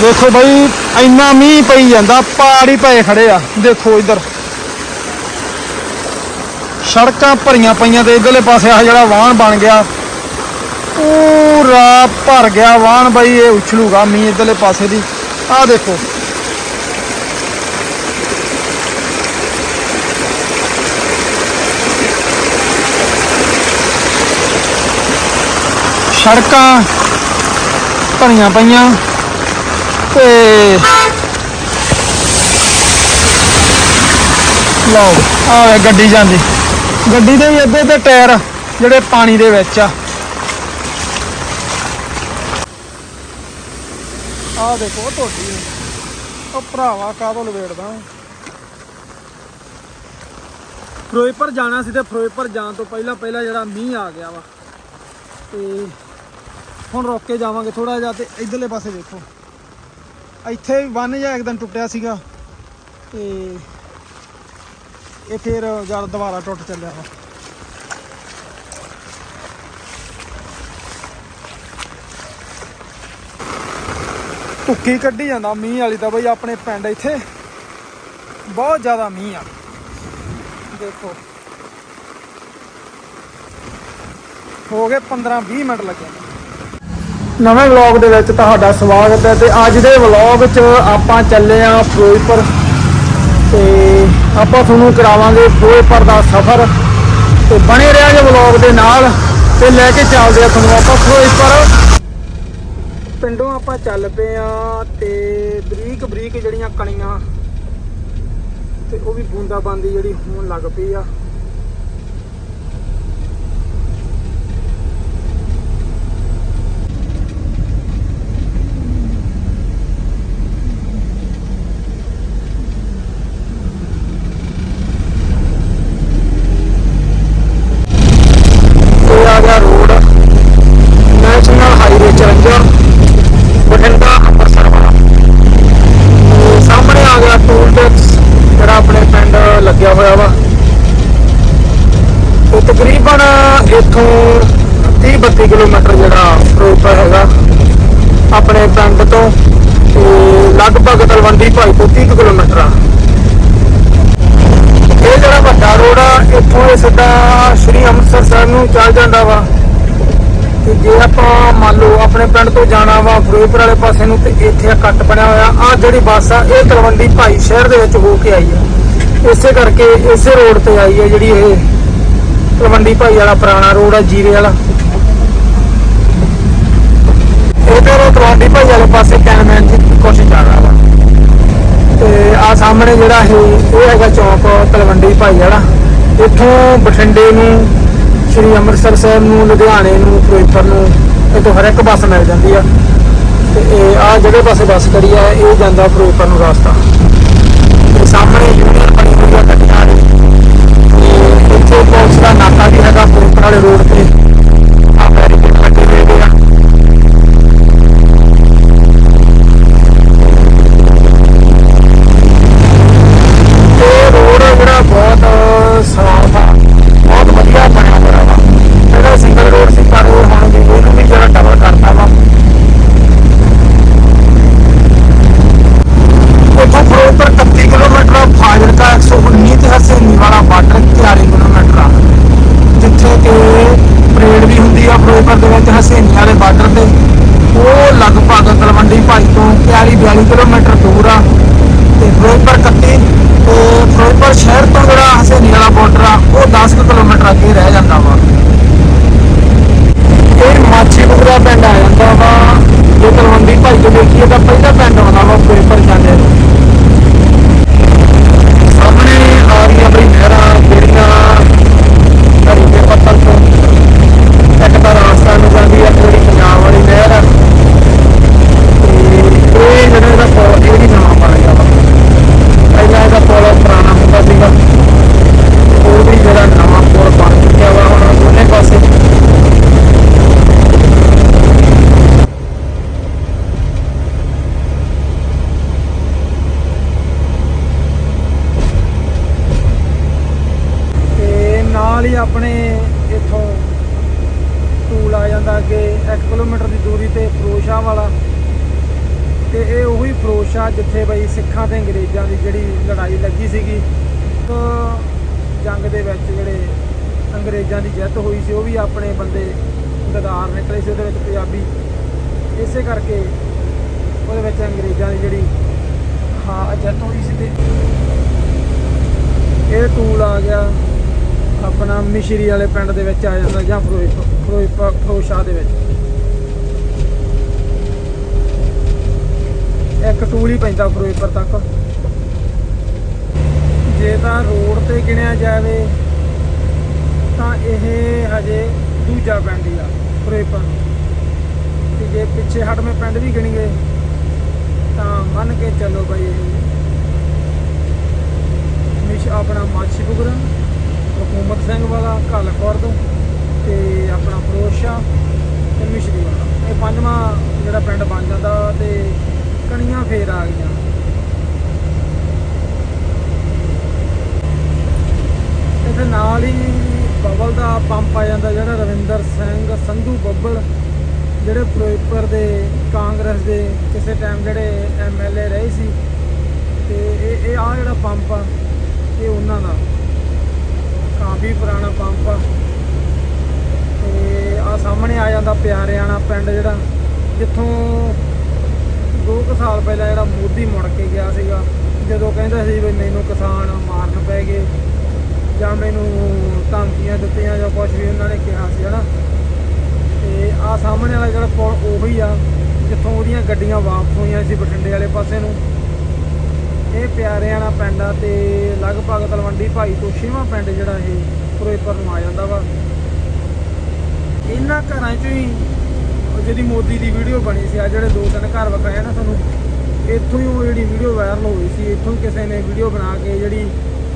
ਦੇਖੋ ਬਾਈ, ਇੰਨਾ ਮੀਂਹ ਪਈ ਜਾਂਦਾ ਪਹਾੜ ਹੀ ਪਏ ਖੜੇ ਆ। ਦੇਖੋ ਇੱਧਰ। ਸੜਕਾਂ ਭਰੀਆਂ ਪਈਆਂ ਤੇ ਇਧਰਲੇ ਪਾਸੇ ਆ ਜਿਹੜਾ ਵਾਹਣ ਬਣ ਗਿਆ, ਪੂਰਾ ਭਰ ਗਿਆ ਵਾਹਣ ਬਾਈ, ਇਹ ਉਛਲੂਗਾ ਮੀਂਹ ਇਧਰਲੇ ਪਾਸੇ ਦੀ। ਆਹ ਦੇਖੋ। ਸੜਕਾਂ ਭਰੀਆਂ ਪਈਆਂ। ਤੇ ਲਓ ਆ ਗੱਡੀ ਜਾਂਦੀ। ਗੱਡੀ ਦੇ ਵੀ ਅੱਧੇ ਤੇ ਟਾਇਰ ਜਿਹੜੇ ਪਾਣੀ ਦੇ ਵਿੱਚ ਆ। ਆ ਦੇਖੋ ਉਹ ਟੋਟੀ ਉਹ ਭਰਾਵਾ ਕਾਹਦੋਂ ਲਵੇੜਦਾ ਫਿਰੋਜ਼ਪੁਰ ਜਾਣਾ ਸੀ ਤੇ ਫਿਰੋਜ਼ਪੁਰ ਜਾਣ ਤੋਂ ਪਹਿਲਾਂ ਪਹਿਲਾਂ ਜਿਹੜਾ ਮੀਂਹ ਆ ਗਿਆ ਵਾ। ਤੇ ਹੁਣ ਰੁਕ ਕੇ ਜਾਵਾਂਗੇ ਥੋੜਾ ਜਿਹਾ ਤੇ ਇਧਰਲੇ ਪਾਸੇ ਦੇਖੋ। ਇੱਥੇ ਵੀ ਬੰਨ ਜਿਹਾ ਇੱਕਦਮ ਟੁੱਟਿਆ ਸੀਗਾ ਤੇ ਇਹ ਫਿਰ ਜਦ ਦੁਬਾਰਾ ਟੁੱਟ ਚੱਲਿਆ ਵਾ। ਭੁੱਕੀ ਕੱਢੀ ਜਾਂਦਾ, ਮੀਂਹ ਵਾਲੀ ਤਾਂ ਬਈ ਆਪਣੇ ਪਿੰਡ ਇੱਥੇ। ਬਹੁਤ ਜ਼ਿਆਦਾ ਮੀਂਹ ਆ। ਦੇਖੋ। ਹੋ ਗਏ 15 20 ਮਿੰਟ ਲੱਗੇ। ਨਵੇਂ ਵਲੌਗ ਦੇ ਵਿੱਚ ਤੁਹਾਡਾ ਸਵਾਗਤ ਹੈ ਤੇ ਅੱਜ ਦੇ ਵਲੌਗ 'ਚ ਆਪਾਂ ਚੱਲੇ ਆਂ ਫਿਰੋਜ਼ਪੁਰ ਤੇ ਆਪਾਂ ਤੁਹਾਨੂੰ ਕਰਾਵਾਂਗੇ ਫਿਰੋਜ਼ਪੁਰ ਦਾ ਸਫ਼ਰ ਤੇ ਬਣੇ ਰਿਹਾ ਜੇ ਵਲੌਗ ਦੇ ਨਾਲ ਤੇ ਲੈ ਕੇ ਚੱਲਦੇ ਆ ਤੁਹਾਨੂੰ ਆਪਾਂ ਫਿਰੋਜ਼ਪੁਰ। ਪਿੰਡੋਂ ਆਪਾਂ ਚੱਲ ਪਏ ਆ ਤੇ ਬਰੀਕ ਬਰੀਕ ਜਿਹੜੀਆਂ ਕਣੀਆਂ ਤੇ ਉਹ ਵੀ ਬੂੰਦਾਬਾਂਦੀ ਜਿਹੜੀ ਹੋਣ ਲੱਗ ਪਈ ਆ। ਇਹ ਸਿੱਧਾ ਸ਼੍ਰੀ ਅੰਮ੍ਰਿਤਸਰ ਸਾਹਿਬ ਨੂੰ ਚੱਲ ਜਾਂਦਾ ਵਾ। ਤੇ ਜੇ ਆਪਾਂ ਮੰਨ ਲਓ ਆਪਣੇ ਪਿੰਡ ਤੋਂ ਜਾਣਾ ਵਾ, ਫਿਰੋਜ਼ਪੁਰ ਵਾਲੇ ਪਾਸੇ ਨੂੰ, ਤੇ ਇੱਥੇ ਕੱਟ ਬਣਿਆ ਹੋਇਆ। ਆ ਜਿਹੜੀ ਬੱਸ ਆ, ਇਹ ਤਲਵੰਡੀ ਭਾਈ ਸ਼ਹਿਰ ਦੇ ਵਿੱਚ ਹੋ ਕੇ ਆਈ ਆ। ਇਸੇ ਕਰਕੇ ਇਸੇ ਰੋਡ ਤੇ ਆਈ ਹੈ ਜਿਹੜੀ ਇਹ ਤਲਵੰਡੀ ਭਾਈ ਵਾਲਾ, ਪੁਰਾਣਾ ਰੋਡ ਆ, ਜੀਰੇ ਵਾਲਾ। ਇਧਰ ਤਲਵੰਡੀ ਭਾਈ ਵਾਲੇ ਪਾਸੇ ਕੈਨਮੈਨ ਦੀ ਕੋਸ਼ਿਸ਼ ਕਰ ਰਿਹਾ ਵਾ। ਤੇ ਆ ਸਾਹਮਣੇ ਜਿਹੜਾ ਇਹ ਇਹ ਹੈਗਾ ਚੌਂਕ ਤਲਵੰਡੀ ਭਾਈ ਵਾਲਾ। ਇੱਥੋਂ ਬਠਿੰਡੇ ਨੂੰ, ਸ਼੍ਰੀ ਅੰਮ੍ਰਿਤਸਰ ਸਾਹਿਬ ਨੂੰ, ਲੁਧਿਆਣੇ ਨੂੰ, ਫਿਰੋਜ਼ਪੁਰ ਨੂੰ, ਇੱਥੋਂ ਹਰ ਇੱਕ ਬੱਸ ਮਿਲ ਜਾਂਦੀ ਆ। ਤੇ ਇਹ ਆ ਜਿਹੜੇ ਪਾਸੇ ਬੱਸ ਖੜੀ ਆ, ਇਹ ਜਾਂਦਾ ਫਿਰੋਜ਼ਪੁਰ ਨੂੰ ਰਸਤਾ। ਤੇ ਸਾਹਮਣੇ ਯੂਨੀਅਨ ਨਾਲ ਹੀ ਆਪਣੇ ਇੱਥੋਂ ਟੂਲ ਆ ਜਾਂਦਾ ਅੱਗੇ 1 ਕਿਲੋਮੀਟਰ ਦੀ ਦੂਰੀ ਤੇ ਫਿਰੋਜ਼ਸ਼ਾਹ ਵਾਲਾ। ਤੇ ਇਹ ਉਹੀ ਫਰੋਸ਼ਾ ਜਿੱਥੇ ਬਈ ਸਿੱਖਾਂ ਤੇ ਅੰਗਰੇਜ਼ਾਂ ਦੀ ਜਿਹੜੀ ਲੜਾਈ ਲੱਗੀ ਸੀਗੀ। ਤਾਂ ਜੰਗ ਦੇ ਵਿੱਚ ਜਿਹੜੇ ਅੰਗਰੇਜ਼ਾਂ ਦੀ ਜਿੱਤ ਹੋਈ ਸੀ, ਉਹ ਵੀ ਆਪਣੇ ਬੰਦੇ ਗਦਾਰ ਨਿਕਲੇ ਸੀ ਉਹਦੇ ਵਿੱਚ ਪੰਜਾਬੀ। ਇਸੇ ਕਰਕੇ ਉਹਦੇ ਵਿੱਚ ਅੰਗਰੇਜ਼ਾਂ ਦੀ ਜਿਹੜੀ ਹਾਂ, ਜਿੱਤ ਹੋਈ ਸੀ ਤੇ। ਇਹ ਟੂਲ ਆ ਗਿਆ। ਆਪਣਾ ਮਿਸ਼ਰੀ ਵਾਲੇ ਪਿੰਡ ਦੇ ਵਿੱਚ ਆ ਜਾਂਦਾ ਜਾਂ ਫਿਰੋਜ਼ਪੁਰ ਫਿਰੋਜ਼ਪੁਰ ਫਿਰੋਜ਼ਸ਼ਾਹ ਦੇ ਵਿੱਚ। ਇੱਕ ਟੂਲ ਹੀ ਪੈਂਦਾ ਫਿਰੋਜ਼ਪੁਰ ਤੱਕ। ਜੇ ਤਾਂ ਰੋਡ ਤੇ ਗਿਣਿਆ ਜਾਵੇ, ਤਾਂ ਇਹ ਹਜੇ ਦੂਜਾ ਪਿੰਡ ਹੀ ਆ, ਫਿਰੋਜ਼ਪੁਰ। ਤੇ ਜੇ ਪਿੱਛੇ ਹਟਵੇਂ ਪਿੰਡ ਵੀ ਗਿਣੀਏ, ਤਾਂ ਮੰਨ ਕੇ ਚੱਲੋ ਬਈ ਇਹ ਮਿਸ਼ ਆਪਣਾ ਮਾਛੀਪੁਰ ਹਕੂਮਤ ਸਿੰਘ ਵਾਲਾ ਘਲਖੁਰਦ ਤੇ ਆਪਣਾ ਫਰੋਸ਼ਾ ਤੇ ਮਿਸ਼ਰੀ ਵਾਲਾ। ਇਹ ਪੰਜਵਾਂ ਜਿਹੜਾ ਪਿੰਡ ਬਣ ਜਾਂਦਾ ਤੇ ਕਣੀਆਂ ਫੇਰ ਆ ਗਈਆਂ। ਇਹਦੇ ਨਾਲ ਹੀ ਬਬਲ ਦਾ ਪੰਪ ਆ ਜਾਂਦਾ, ਜਿਹੜਾ ਰਵਿੰਦਰ ਸਿੰਘ ਸੰਧੂ ਬੱਬਲ, ਜਿਹੜੇ ਫਿਰੋਜ਼ਪੁਰ ਦੇ ਕਾਂਗਰਸ ਦੇ ਕਿਸੇ ਟਾਈਮ ਜਿਹੜੇ ਐਮਐਲਏ ਰਹੇ ਸੀ, ਤੇ ਇਹ ਇਹ ਆ ਜਿਹੜਾ ਪੰਪ ਆ, ਇਹ ਉਹਨਾਂ ਦਾ। ਕਾਫੀ ਪੁਰਾਣਾ ਪੰਪ ਆ। ਤੇ ਆ ਸਾਹਮਣੇ ਆ ਜਾਂਦਾ ਪਿਆਰਿਆਣਾ ਪਿੰਡ ਜਿਹੜਾ, ਜਿੱਥੋਂ 2 ਕੁ ਸਾਲ ਪਹਿਲਾਂ ਜਿਹੜਾ ਮੋਦੀ ਮੁੜ ਕੇ ਗਿਆ ਸੀਗਾ, ਜਦੋਂ ਕਹਿੰਦਾ ਸੀ ਵੀ ਮੈਨੂੰ ਕਿਸਾਨ ਮਾਰਨ ਪੈ ਗਏ, ਜਾਂ ਮੈਨੂੰ ਧਮਕੀਆਂ ਦਿੱਤੀਆਂ ਜਾਂ ਕੁਝ ਵੀ ਉਹਨਾਂ ਨੇ ਕਿਹਾ ਸੀ, ਹਨਾ? ਤੇ ਆ ਸਾਹਮਣੇ ਵਾਲਾ ਜਿਹੜਾ ਪੁਲ ਉਹੀ ਆ, ਜਿੱਥੋਂ ਉਹਦੀਆਂ ਗੱਡੀਆਂ ਵਾਪਸ ਹੋਈਆਂ ਸੀ ਬਠਿੰਡੇ ਵਾਲੇ ਪਾਸੇ ਨੂੰ। ਇਹ ਪਿਆਰਿਆਂ ਪਿਆਰਿਆਣਾ ਪਿੰਡ ਆ ਤੇ ਲਗਭਗ ਤਲਵੰਡੀ ਭਾਈ ਤੋਂ ਛੇਵਾਂ ਪਿੰਡ ਜਿਹੜਾ ਇਹ ਫਿਰੋਜ਼ਪੁਰ ਨੂੰ ਆ ਜਾਂਦਾ ਵਾ। ਇਹਨਾਂ ਘਰਾਂ 'ਚੋਂ ਹੀ ਜਿਹੜੀ ਮੋਦੀ ਦੀ ਵੀਡੀਓ ਬਣੀ ਸੀ, ਆ ਜਿਹੜੇ ਦੋ ਤਿੰਨ ਘਰ ਵਿਖਾਏ ਨਾ ਤੁਹਾਨੂੰ, ਇੱਥੋਂ ਹੀ ਉਹ ਜਿਹੜੀ ਵੀਡੀਓ ਵਾਇਰਲ ਹੋ ਗਈ ਸੀ, ਇੱਥੋਂ ਹੀ ਕਿਸੇ ਨੇ ਵੀਡੀਓ ਬਣਾ ਕੇ ਜਿਹੜੀ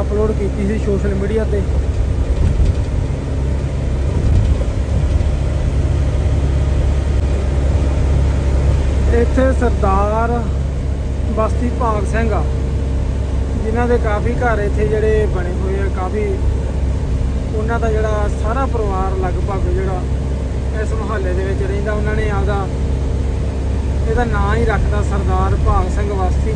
ਅਪਲੋਡ ਕੀਤੀ ਸੀ ਸੋਸ਼ਲ ਮੀਡੀਆ ਤੇ। ਇੱਥੇ ਸਰਦਾਰ ਬਸਤੀ ਭਾਗ ਸਿੰਘ ਆ, ਜਿਨ੍ਹਾਂ ਦੇ ਕਾਫੀ ਘਰ ਇੱਥੇ ਜਿਹੜੇ ਬਣੇ ਹੋਏ ਆ, ਕਾਫੀ ਉਹਨਾਂ ਦਾ ਜਿਹੜਾ ਸਾਰਾ ਪਰਿਵਾਰ ਲਗਭਗ ਜਿਹੜਾ ਇਸ ਮੁਹੱਲੇ ਦੇ ਵਿੱਚ ਰਹਿੰਦਾ, ਉਹਨਾਂ ਨੇ ਆਪਦਾ ਇਹਦਾ ਨਾਂ ਹੀ ਰੱਖਦਾ ਸਰਦਾਰ ਭਾਗ ਸਿੰਘ ਬਸਤੀ।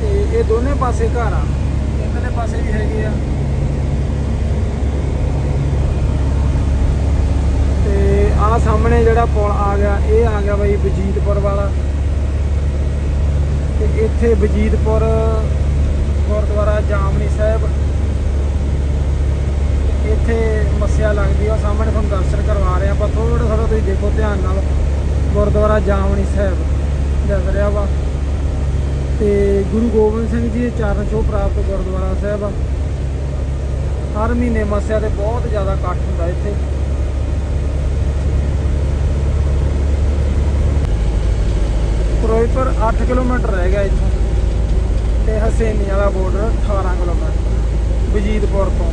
ਤੇ ਇਹ ਦੋਨੇ ਪਾਸੇ ਘਰ ਆ ਇੱਧਰਲੇ ਪਾਸੇ ਵੀ ਹੈਗੇ ਆ। ਤੇ ਆ ਸਾਹਮਣੇ ਜਿਹੜਾ ਪੁਲ ਆ ਗਿਆ, ਇਹ ਆ ਗਿਆ ਬਈ ਬਜੀਤਪੁਰ ਵਾਲਾ। ਤੇ ਇੱਥੇ ਵਜੀਦਪੁਰ, ਗੁਰਦੁਆਰਾ ਜਾਮਨੀ ਸਾਹਿਬ। ਇੱਥੇ ਮੱਸਿਆ ਲੱਗਦੀ ਆ ਸਾਹਮਣੇ ਤੁਹਾਨੂੰ ਦਰਸ਼ਨ ਕਰਵਾ ਰਹੇ ਆ, ਆਪਾਂ ਥੋੜਾ ਥੋੜਾ ਤੁਸੀਂ ਦੇਖੋ ਧਿਆਨ ਨਾਲ। ਗੁਰਦੁਆਰਾ ਜਾਮਨੀ ਸਾਹਿਬ ਦਿਸ ਰਿਹਾ ਵਾ। ਤੇ ਗੁਰੂ ਗੋਬਿੰਦ ਸਿੰਘ ਜੀ ਦੇ ਚਰਨ ਛੋਹ ਪ੍ਰਾਪਤ ਗੁਰਦੁਆਰਾ ਸਾਹਿਬ ਹਰ ਮਹੀਨੇ ਮੱਸਿਆ ਤੇ ਬਹੁਤ ਜ਼ਿਆਦਾ ਇਕੱਠ ਹੁੰਦਾ ਇੱਥੇ ਫਿਰੋਜ਼ਪੁਰ 8 ਕਿਲੋਮੀਟਰ ਰਹਿ ਗਿਆ ਇੱਥੋਂ। ਤੇ ਹਸੇਨੀ ਦਾ ਬਾਰਡਰ 18 ਕਿਲੋਮੀਟਰ, ਵਜੀਦਪੁਰ ਤੋਂ।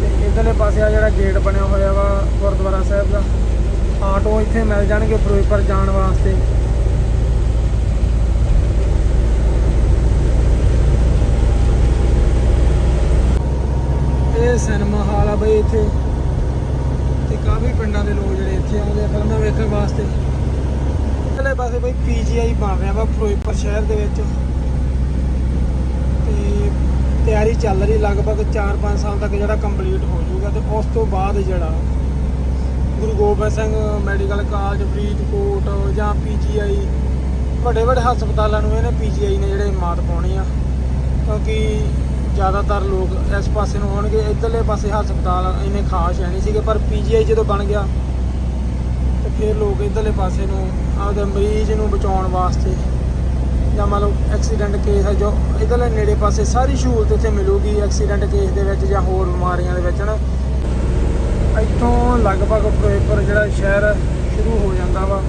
ਤੇ ਇਧਰਲੇ ਪਾਸੇ ਆ ਜਿਹੜਾ ਗੇਟ ਬਣਿਆ ਹੋਇਆ ਵਾ ਗੁਰਦੁਆਰਾ ਸਾਹਿਬ ਦਾ, ਆਟੋ ਇੱਥੇ ਮਿਲ ਜਾਣਗੇ ਫਿਰੋਜ਼ਪੁਰ ਜਾਣ ਵਾਸਤੇ। ਇਹ ਸਿਨੇਮਾ ਹਾਲ ਆ ਬਈ ਇੱਥੇ ਤੇ ਕਾਫੀ ਪਿੰਡਾਂ ਦੇ ਲੋਕ ਜਿਹੜੇ ਇੱਥੇ ਆਉਂਦੇ ਆ ਫਿਲਮਾਂ ਵੇਖਣ ਵਾਸਤੇ ਅਗਲੇ ਪਾਸੇ ਬਈ ਪੀਜੀਆਈ ਬਣ ਰਿਹਾ ਵਾ ਫਿਰੋਜ਼ਪੁਰ ਸ਼ਹਿਰ ਦੇ ਵਿੱਚ। ਤੇ ਤਿਆਰੀ ਚੱਲ ਰਹੀ ਲਗਭਗ 4-5 ਸਾਲ ਤੱਕ ਜਿਹੜਾ ਕੰਪਲੀਟ ਹੋ ਜਾਊਗਾ ਤੇ ਉਸ ਤੋਂ ਬਾਅਦ ਜਿਹੜਾ ਗੁਰੂ ਗੋਬਿੰਦ ਸਿੰਘ ਮੈਡੀਕਲ ਕਾਲਜ, ਫਰੀਦਕੋਟ ਜਾਂ ਪੀਜੀਆਈ, ਵੱਡੇ ਵੱਡੇ ਹਸਪਤਾਲਾਂ ਨੂੰ ਇਹਨੇ ਪੀਜੀਆਈ ਨੇ ਜਿਹੜੇ ਮਾਤ ਪਾਉਣੀ ਆ। ਕਿਉਂਕਿ ਜ਼ਿਆਦਾਤਰ ਲੋਕ ਇਸ ਪਾਸੇ ਨੂੰ ਹੋਣਗੇ ਇਧਰਲੇ ਪਾਸੇ ਹਸਪਤਾਲ ਇੰਨੇ ਖਾਸ ਹੈ ਨਹੀਂ ਸੀਗੇ, ਪਰ ਪੀਜੀਆਈ ਜਦੋਂ ਬਣ ਗਿਆ, ਤੇ ਫਿਰ ਲੋਕ ਇਧਰਲੇ ਪਾਸੇ ਨੂੰ ਆਪਦੇ ਮਰੀਜ਼ ਨੂੰ ਬਚਾਉਣ ਵਾਸਤੇ ਜਾਂ ਮੰਨ ਲਓ ਐਕਸੀਡੈਂਟ ਕੇਸ ਹੈ ਜੋ ਇਧਰਲੇ ਨੇੜੇ ਪਾਸੇ ਸਾਰੀ ਸਹੂਲਤ ਇੱਥੇ ਮਿਲੂਗੀ ਐਕਸੀਡੈਂਟ ਕੇਸ ਦੇ ਵਿੱਚ ਜਾਂ ਹੋਰ ਬਿਮਾਰੀਆਂ ਦੇ ਵਿੱਚ ਨਾ ਇੱਥੋਂ ਲਗਭਗ ਫਿਰੋਜ਼ਪੁਰ ਜਿਹੜਾ ਸ਼ਹਿਰ ਸ਼ੁਰੂ ਹੋ ਜਾਂਦਾ ਵਾ,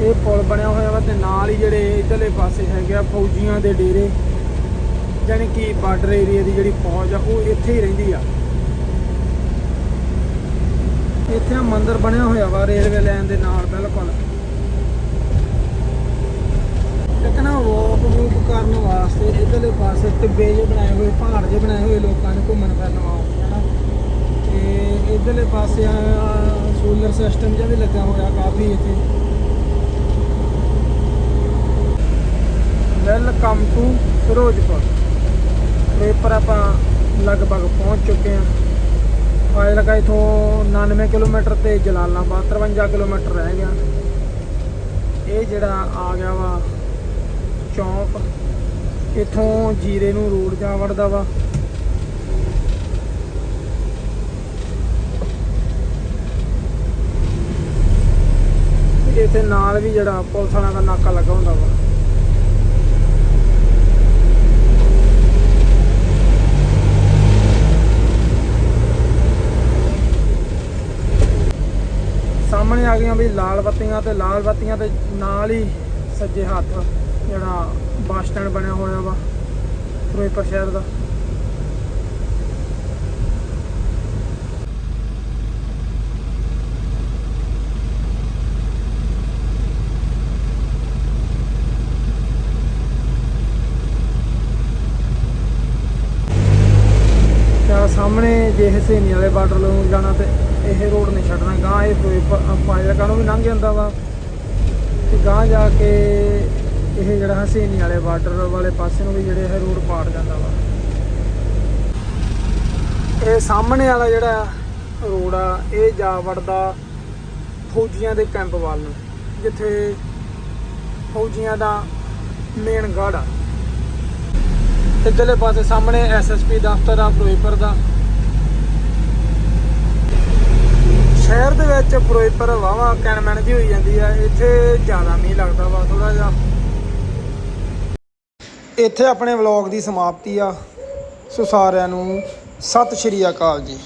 ਇਹ ਪੁਲ ਬਣਿਆ ਹੋਇਆ ਵਾ ਤੇ ਨਾਲ ਹੀ ਜਿਹੜੇ ਇਧਰਲੇ ਪਾਸੇ ਹੈਗੇ ਆ ਫੌਜੀਆਂ ਦੇ ਡੇਰੇ ਯਾਨੀ ਕਿ ਬਾਰਡਰ ਏਰੀਆ ਦੀ ਜਿਹੜੀ ਫੌਜ ਆ ਉਹ ਇੱਥੇ ਹੀ ਰਹਿੰਦੀ ਆ। ਇੱਥੇ ਆ ਮੰਦਿਰ ਬਣਿਆ ਹੋਇਆ ਵਾ ਰੇਲਵੇ ਲਾਈਨ ਦੇ ਨਾਲ ਬਿਲਕੁਲ ਇੱਕ ਨਾ ਵਾਕ ਵੂਕ ਕਰਨ ਵਾਸਤੇ ਇਧਰਲੇ ਪਾਸੇ ਟਿੱਬੇ ਜਿਹੇ ਬਣਾਏ ਹੋਏ, ਪਹਾੜ ਜਿਹੇ ਬਣਾਏ ਹੋਏ ਲੋਕਾਂ ਨੇ ਘੁੰਮਣ ਫਿਰਨ ਵਾਸਤੇ, ਹਨਾ? ਤੇ ਇਧਰਲੇ ਪਾਸੇ ਸੋਲਰ ਸਿਸਟਮ ਜਿਹਾ ਵੀ ਲੱਗਾ ਹੋਇਆ ਕਾਫੀ ਇੱਥੇ। Welcome to Firozpur. ਰੇਪਰ ਆਪਾਂ ਲਗਭਗ ਪਹੁੰਚ ਚੁੱਕੇ ਹਾਂ। ਫਾਜ਼ਿਲਕਾ ਇਥੋਂ 99 ਕਿਲੋਮੀਟਰ ਤੇ ਜਲਾਲਾਬਾਦ 53 ਕਿਲੋਮੀਟਰ ਰਹਿ ਗਿਆ। ਇਹ ਜਿਹੜਾ ਆ ਗਿਆ ਵਾ ਚੌਂਕ। ਇਥੋਂ ਜੀਰੇ ਨੂੰ ਰੋਡ ਜਾ ਵੜਦਾ ਵਾ। ਇੱਥੇ ਨਾਲ ਵੀ ਜਿਹੜਾ ਪੁਲਿਸ ਵਾਲਿਆਂ ਦਾ ਨਾਕਾ ਲੱਗਾ ਹੁੰਦਾ ਵਾ। ਸਾਹਮਣੇ ਆ ਗਈਆਂ ਵੀ ਲਾਲ ਬੱਤੀਆਂ ਤੇ ਲਾਲ ਬੱਤੀਆਂ ਤੇ ਨਾਲ ਹੀ ਸੱਜੇ ਹੱਥ। ਜਿਹੜਾ ਬੱਸ ਸਟੈਂਡ ਬਣਿਆ ਹੋਇਆ ਵਾ, ਫਿਰੋਜ਼ਪੁਰ ਸ਼ਹਿਰ ਦਾ। ਸਾਹਮਣੇ ਜੇ ਹਸੇਨੀ ਵਾਲੇ ਬਾਰਡਰ ਨੂੰ ਜਾਣਾ ਤੇ ਇਹ ਰੋਡ ਨਹੀਂ ਛੱਡਣਾ ਗਾਂ ਇਹ ਫਿਰੋਜ਼ਪੁਰ ਫਾਜ਼ਿਲਕਾ ਨੂੰ ਵੀ ਲੰਘ ਜਾਂਦਾ ਵਾ। ਤੇ ਗਾਂ ਜਾ ਕੇ ਇਹ ਜਿਹੜਾ ਹਸੇਨੀ ਵਾਲੇ ਬਾਰਡਰ ਵਾਲੇ ਪਾਸੇ ਨੂੰ ਵੀ ਜਿਹੜੇ ਇਹ ਰੋਡ ਪਾੜ ਜਾਂਦਾ ਵਾ। ਇਹ ਸਾਹਮਣੇ ਵਾਲਾ ਜਿਹੜਾ ਰੋਡ ਆ, ਇਹ ਜਾ ਵੜਦਾ ਫੌਜੀਆਂ ਦੇ ਕੈਂਪ ਵੱਲ ਨੂੰ, ਜਿੱਥੇ ਫੌਜੀਆਂ ਦਾ ਮੇਨ ਗੜ ਆ। ਇੱਧਰਲੇ ਪਾਸੇ ਸਾਹਮਣੇ ਐਸਐਸਪੀ ਦਫ਼ਤਰ ਆ, ਫਿਰੋਜ਼ਪੁਰ ਦਾ। ਸ਼ਹਿਰ ਦੇ ਵਿੱਚ ਫਿਰੋਜ਼ਪੁਰ ਵਾਵਾ ਕੈਨਮੈਨ ਜੀ ਹੋਈ ਜਾਂਦੀ ਆ, ਇੱਥੇ ਜ਼ਿਆਦਾ ਮੀਂਹ ਲੱਗਦਾ ਵਾ ਥੋੜਾ ਜਿਹਾ। ਇੱਥੇ ਆਪਣੇ ਵਲੌਗ ਦੀ ਸਮਾਪਤੀ ਆ। ਸੋ ਸਾਰਿਆਂ ਨੂੰ ਸਤਿ ਸ਼੍ਰੀ ਅਕਾਲ ਜੀ।